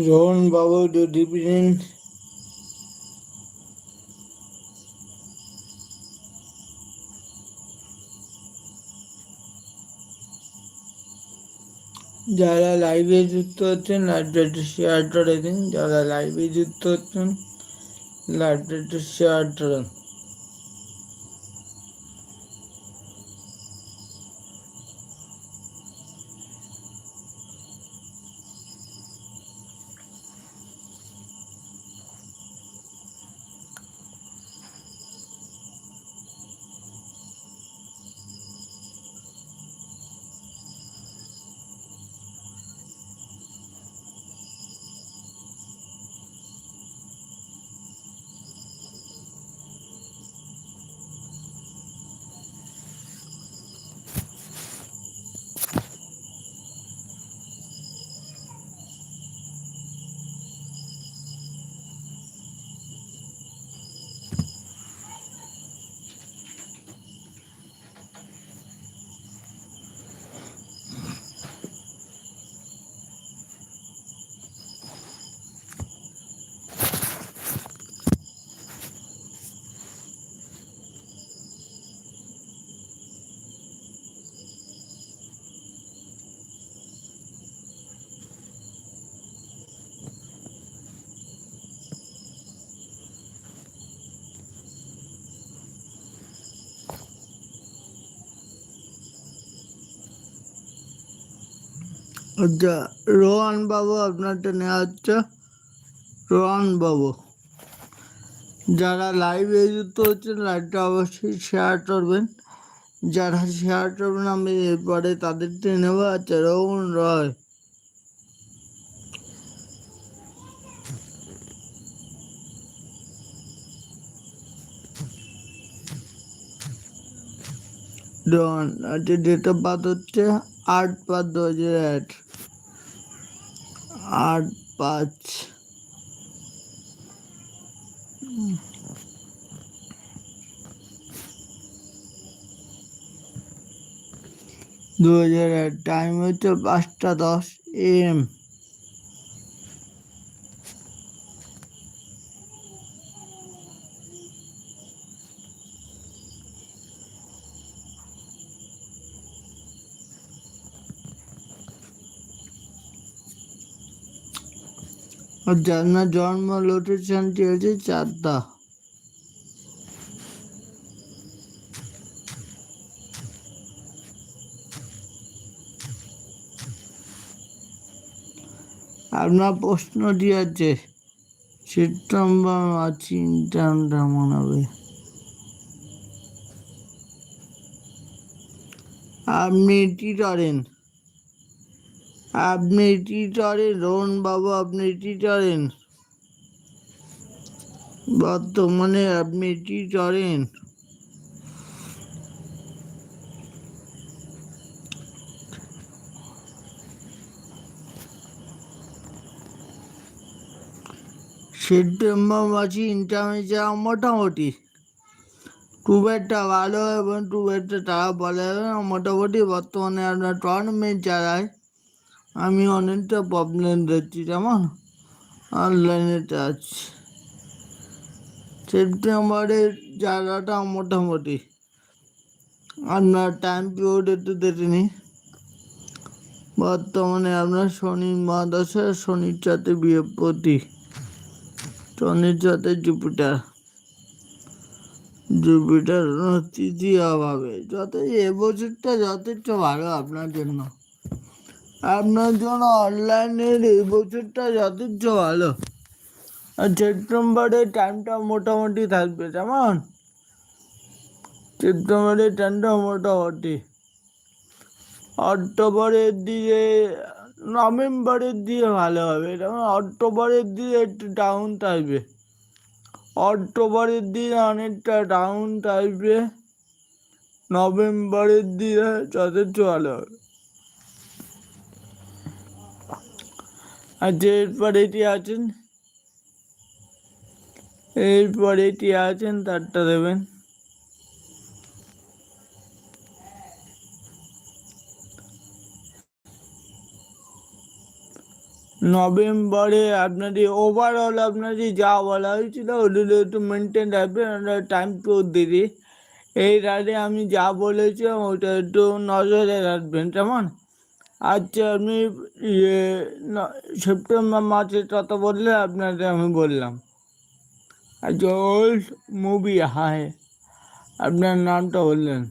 রোহন বাবু good evening যারা লাইভে যুক্ত হচ্ছেন লাইভটা শেয়ার করে দিন। যারা লাইভে যুক্ত হচ্ছেন লাইভটা শেয়ার করুন আচ্ছা রোহন বাবু আপনারটা নেওয়া হচ্ছে। রোহন বাবু, যারা লাইভে যুক্ত হচ্ছেন লাইভটা অবশ্যই শেয়ার করবেন। যারা শেয়ার করবেন, আমি এরপরে তাদেরকে নেব। আচ্ছা রোহন রয়। রোহন আচ্ছা ডেট অফ বার্থ হচ্ছে আট পাঁচ দু হাজার এক আট পাঁচ। দু হাজার টাইম হচ্ছে পাঁচটা দশ এম আপনার জন্ম লোকেশনটি হচ্ছে চারদা আপনার প্রশ্নটি আছে সেপ্টেম্বর চিন্তাটা মনে হবে আপনি কি করেন? আপনি কি করেন? রোহন বাবু, আপনি কি করেন? বর্তমানে আপনি কি করেন? সেপ্টেম্বর মাসে যাওয়া মোটামুটি। খুব একটা ভালো এবং খুব একটা টাকা বলা মোটামুটি বর্তমানে আপনার টুর্নামেন্ট চালায়। আমি অনেকটা প্রবলেম দেখছি যেমন অনলাইনে টাচ সেপ্টেম্বরের জায়গাটা মোটামুটি। আপনার টাইম পিরিয়ড একটু দেখে নিই। বর্তমানে আপনার শনি মহাদশা শনির সাথে বৃহস্পতি শনির সাথে জুপিটার। জুপিটার তৃতীয় অভাবে। যত এবছরটা যথেষ্ট ভালো আপনার জন্য। আপনার জন্য অনলাইনের এই বছরটা যথেষ্ট ভালো। আর সেপ্টেম্বরের টাইমটা মোটামুটি থাকবে যেমন সেপ্টেম্বরের টাইমটা মোটামুটি। অক্টোবরের দিকে, নভেম্বরের দিকে ভালো হবে যেমন অক্টোবরের দিকে একটু ডাউন থাকবে। অক্টোবরের দিকে অনেকটা ডাউন থাকবে, নভেম্বরের দিকে যথেষ্ট ভালো হবে। আর এরপর এটি আছেন এরপর এটি আছেন তারটা দেবেন নভেম্বরে আপনাদের ওভারঅল আপনাদের যা বলা হয়েছিল ওগুলো একটু মেনটেন রাখবেন টাইম টু দিদি এই রাতে আমি যা বলেছিলাম ওটা একটু নজরে রাখবেন কেমন আচ্ছা আপনি ইয়ে সেপ্টেম্বর মাসের কথা বললে আপনাকে আমি বললাম। আচ্ছা ওল্ড মুভি, হায়, আপনার নামটা বললেন।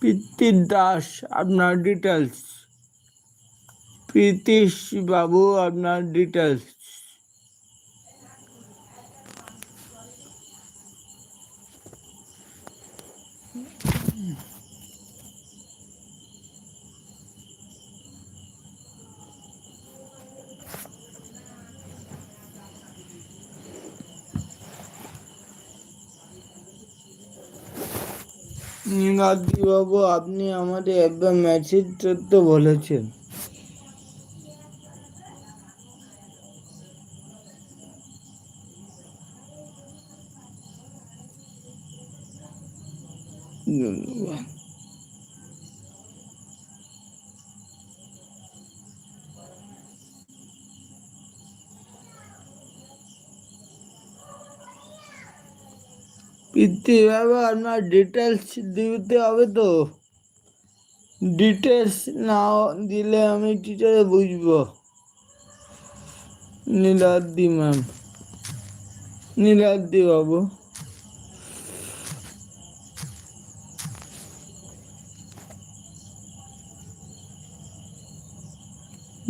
পিতৃ দাস, আপনার ডিটেলস প্রীতিশ বাবু, আপনার ডিটেলস নীলাদ্রি বাবু আপনি আমাদের একবার মেসেজ করতে বলেছেন। পিতৃভাবে আপনার ডিটেলস দিতে হবে তো। ডিটেলস না দিলে আমি টিচারে বুঝব। নীলাদ্রি ম্যাম নীলাদ্রি বাবু।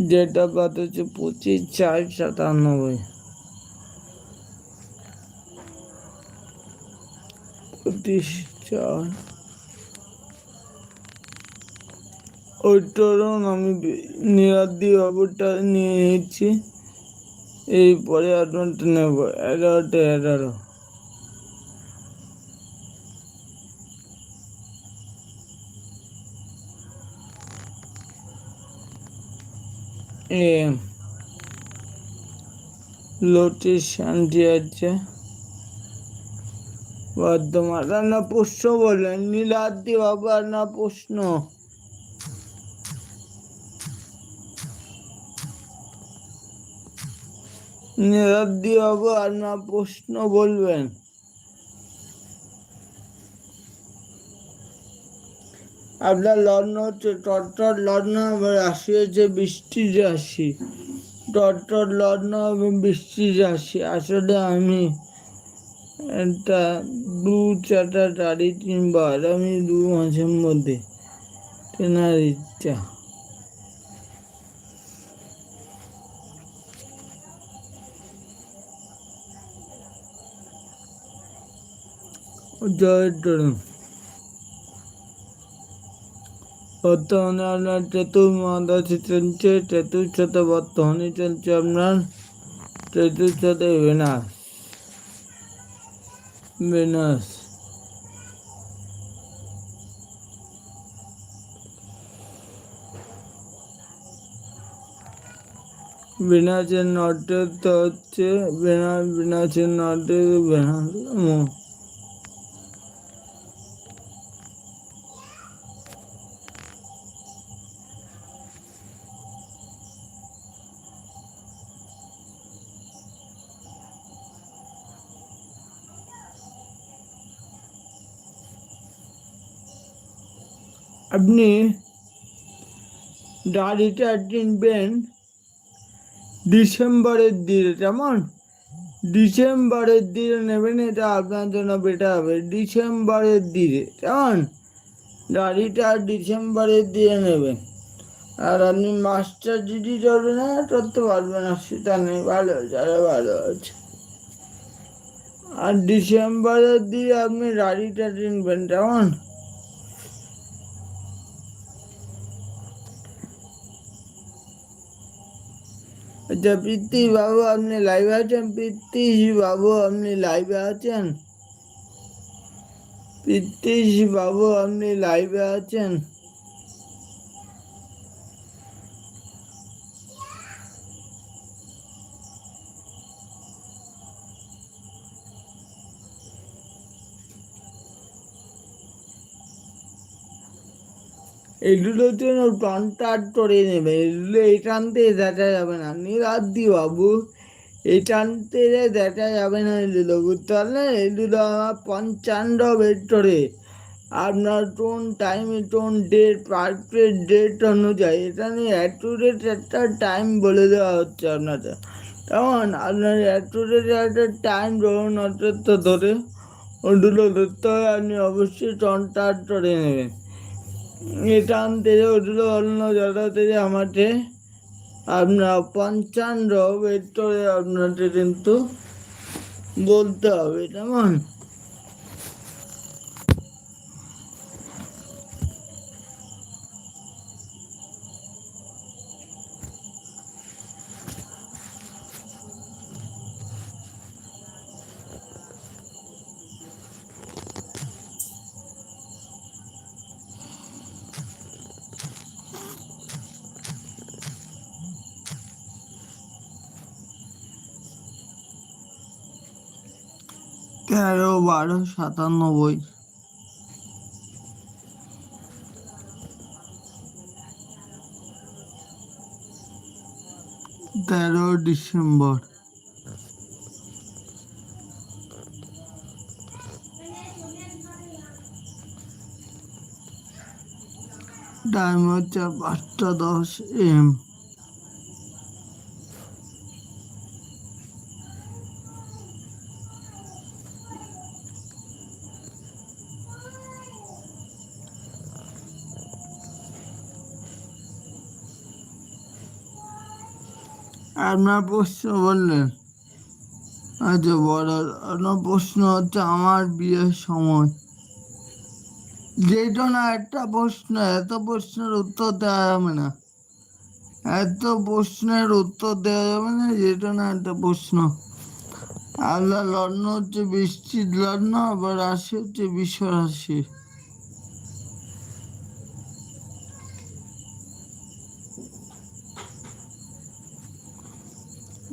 যেটা পাত হচ্ছে পঁচিশ চার সাতানব্বই। পঁচিশ চার ওই ধরুন আমি নীলাদ্রি বাবুটা নিয়ে নিচ্ছি এরপরে আপনারটা নেব, এগারোটা, এগারো। এ লোটিস শান্তি আছে বর্ধমান রান্না প্রশ্ন বললেন নীলাদ্রি বাবু রান্না প্রশ্ন। নীলাদ্রি বাবু আপনার প্রশ্ন বলবেন। আপনার লগ্ন হচ্ছে টট্টর লগ্ন রাশি হচ্ছে বৃষ্টির রাশি। টট্টর লগ্ন এবং বৃষ্টির রাশি, আসলে আমি একটা দু চারটা তারিখ কিংবা আগামী দু মাসের মধ্যে কেনার ইচ্ছা। জয় তরুণ বর্তমানে আপনার চতুর্মাদাসী চলছে চতুর্থতে বর্তমানে চলছে আপনার চতুর্থ বিনাশ বিনাশ বিনাশের নটে তো হচ্ছে বিনাশ বিনাশের নটে বিনাশ আপনি গাড়িটা কিনবেন ডিসেম্বরের দিকে কেমন? ডিসেম্বরের দিকে নেবেন, এটা আপনার জন্য বেটার হবে। ডিসেম্বরের দিকে কেমন? গাড়িটা ডিসেম্বরের দিকে নেবেন। আর আপনি মাস্টার যদি চলবে না করতে পারবেন না সেটা নেই, ভালো যারা ভালো আছে আর ডিসেম্বরের দিকে আপনি গাড়িটা কিনবেন, কেমন? আচ্ছা প্রীতি বাবু আপনি লাইভে আছেন প্রীতি বাবু আপনি লাইভে আছেন প্রীতি বাবু আপনি লাইভে আছেন এগুলোর জন্য টনটার করে নেবে। এগুলো এই টানতে দেখা যাবে না। নীলাদ্রি বাবু এই টানতে দেখা যাবে না এগুলো। বুঝতে পারলেন এগুলো আমার পঞ্চান্ন ভেক্টরে। আপনার tone time tone date perfect date অনুযায়ী। এটা নিয়ে অ্যাকুরেট একটা টাইম বলে দেওয়া হচ্ছে আপনাদের কেমন? আপনার অ্যাকুরেট একটা টাইম ধরুন অত ধরে, ওগুলো ধরতে হবে আপনি অবশ্যই টনটা করে নেবেন। এটা তেজে ওগুলো অন্য জায়গা তেজে আমাকে। আপনার পঞ্চান্ন ভেক্টরে আপনাকে কিন্তু বলতে হবে, কেমন? তেরো বারো সাতানব্বই। তেরো ডিসেম্বর। টাইম হচ্ছে পাঁচটা দশ এম। আপনার প্রশ্ন বললেন আচ্ছা বড় আপনার প্রশ্ন হচ্ছে আমার বিয়ের সময়। যেটা না, একটা প্রশ্ন, এত প্রশ্নের উত্তর দেওয়া যাবে না। এত প্রশ্নের উত্তর দেওয়া যাবে না যেটা না, একটা প্রশ্ন। আপনার লগ্ন হচ্ছে বৃষ্টির লগ্ন, আবার রাশি হচ্ছে বিশ্ব রাশি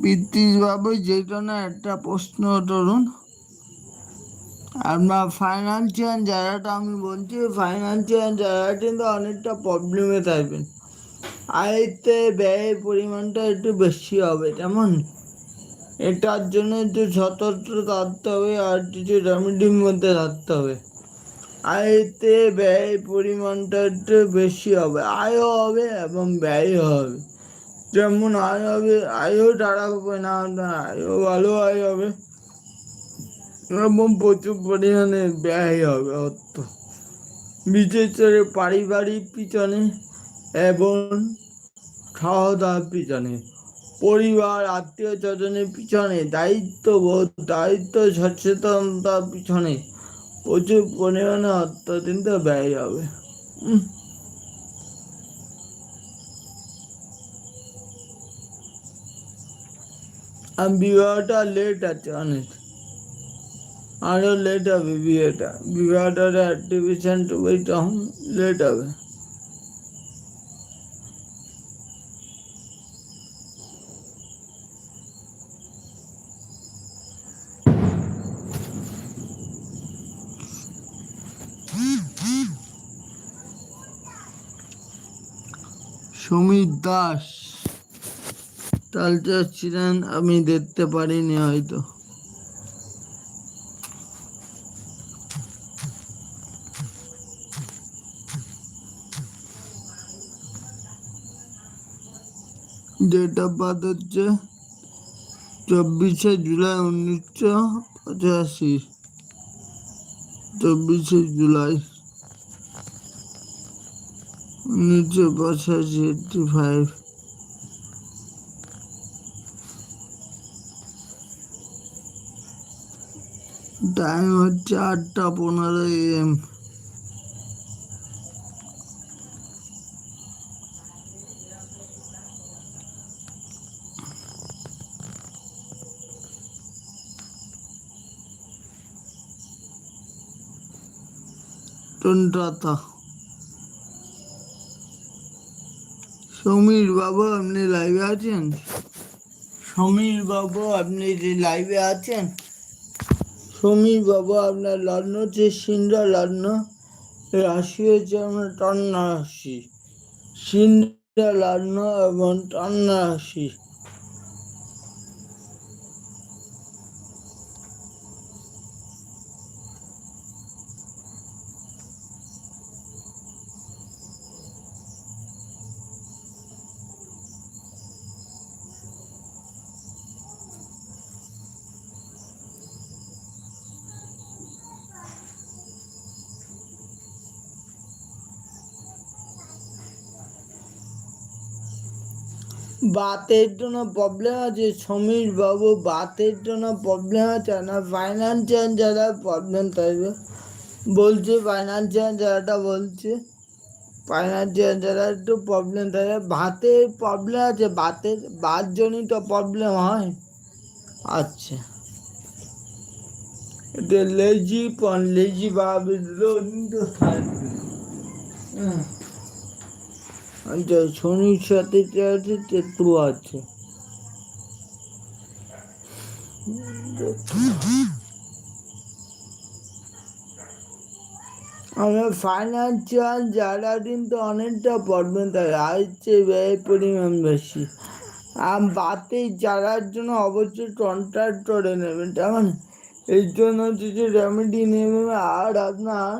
পিতৃভাবে যেটা না একটা প্রশ্ন, ধরুন। আপনার ফাইন্যান্সিয়াল জায়গাটা, আমি বলছি ফাইন্যান্সিয়াল জায়গাটা কিন্তু অনেকটা প্রবলেমে থাকবেন। আয়তে ব্যয়ের পরিমাণটা একটু বেশি হবে, কেমন? এটার জন্য একটু সতর্ক থাকতে হবে আর কিছু রেমেডির মধ্যে থাকতে হবে। আয়তে ব্যয়ের পরিমাণটা একটু বেশি হবে, আয়ও হবে এবং ব্যয়ও হবে। যেমন আয় হবে, আয়ও টাকা হবে না আয়ও ভালো আয় হবে। এবং প্রচুর পরিমাণে ব্যয় হবে অর্থ। বিশেষ করে পারিবারিক পিছনে এবং খাওয়া দাওয়ার পিছনে, পরিবার, আত্মীয় স্বজনের পিছনে, দায়িত্ববোধ, দায়িত্ব সচেতনতার পিছনে প্রচুর পরিমাণে অর্থ কিন্তু ব্যয় হবে। আর বিবাহটা লেট আছে অনেক আরও লেট হবে বিয়েটা। বিবাহটা অ্যাক্টিভেশন টু তখন লেট হবে। সমীর দাস। তালচার ছিলেন, আমি দেখতে পারিনি হয়তো। ডেট অফ বার্থ হচ্ছে চব্বিশে জুলাই উনিশশো পঁচাশি। চব্বিশে জুলাই উনিশশো পঁচাশি এইটটি ফাইভ টাইম হচ্ছে আটটা পনেরো এম। সমীর বাবু, আপনি লাইভে আছেন? সমীর বাবু, আপনি লাইভে আছেন? সমীর বাবা আপনার লগ্ন যে সিন্ধা লগ্ন রাশি হচ্ছে আমরা টান্না রাশি সিন্ধা লগ্ন এবং টান্না রাশি বাতের জন্য প্রবলেম আছে, সমীর বাবু, বাতের জন্য প্রবলেম আছে না? ফাইন্যান্সিয়াল যারা প্রবলেম থাকবে। বলছে ফাইন্যান্সিয়াল যারাটা বলছে। ফাইন্যান্সিয়াল যারা একটু প্রবলেম থাকে ভাতের প্রবলেম আছে বাতের বাতজনিত প্রবলেম হয়। আচ্ছা। এটা লেজি পন লেজি ভাবে থাকবে হুম আচ্ছা শনির সাথে যে আছে তেতু আছে। আমার ফাইন্যান্সিয়াল যারা কিন্তু অনেকটা থাকে আসছে ব্যয় পরিমাণ বেশি। আর বাতে যারার জন্য অবশ্যই কন্ট্রাক্ট করে নেবেন তেমন এর জন্য কিছু রেমেডি নেবেন, আর আপনার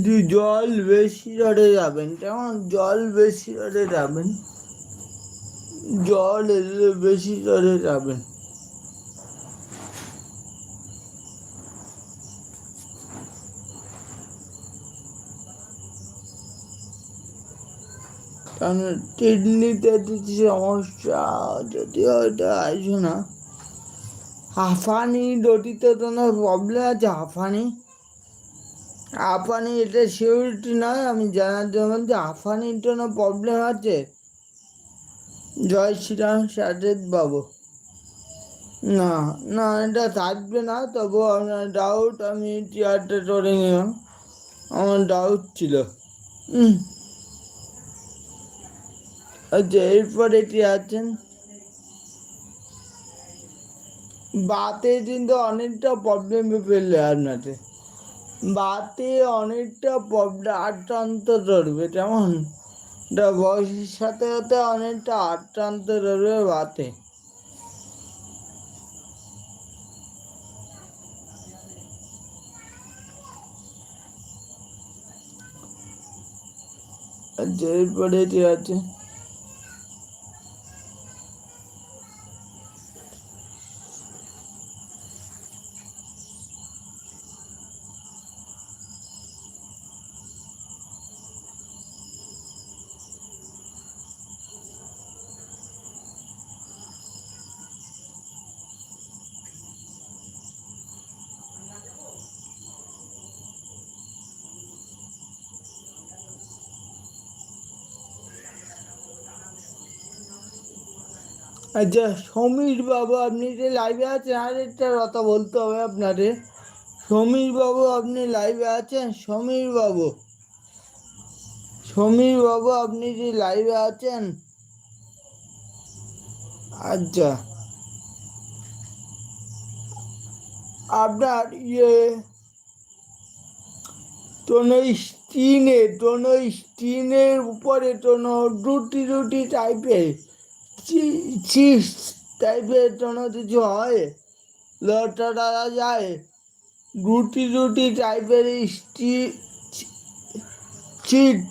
যদি জল বেশি জলে যাবেন, কেমন? জল বেশি জলে যাবেন। জল এলে বেশি জলে যাবেন। কারণ কিডনিতে কিছু সমস্যা যদি হয়তো আসবে না, হাঁফানি দটিতে কোনো প্রবলেম আছে হাঁফানি? আফানি এটা সিউরিটি নয় আমি জানার জন্য যে আফানির জন্য প্রবলেম আছে। জয় শ্রীরাম সাজেদ বাবু। না না, এটা থাকবে না, তবু আপনার ডাউট আমি চেয়ারটা করে নিলাম। আমার ডাউট ছিল। আচ্ছা এরপরে কি আছেন বাতে কিন্তু অনেকটা প্রবলেমে ফেললে আপনাকে। বাতে অনেকটা আক্রান্ত ধরবে এটা বয়সের সাথে সাথে অনেকটা আক্রান্ত ধরবে বাতে। এরপরে কি আছে। আচ্ছা সমীর বাবু, আপনি যে লাইভে আছেন, আর একটা কথা বলতে হবে আপনারে সমীর বাবু, আপনি লাইভে আছেন? সমীর বাবু। সমীর বাবু, আপনি যে লাইভে আছেন? আচ্ছা। আপনার ইয়ে কোনো স্টিনে কোনো স্টিনের উপরে কোনো রুটি রুটি টাইপের চিস টাইপের কোনো কিছু হয়? লটা ডালা যায়? রুটি রুটি টাইপের স্টি চিট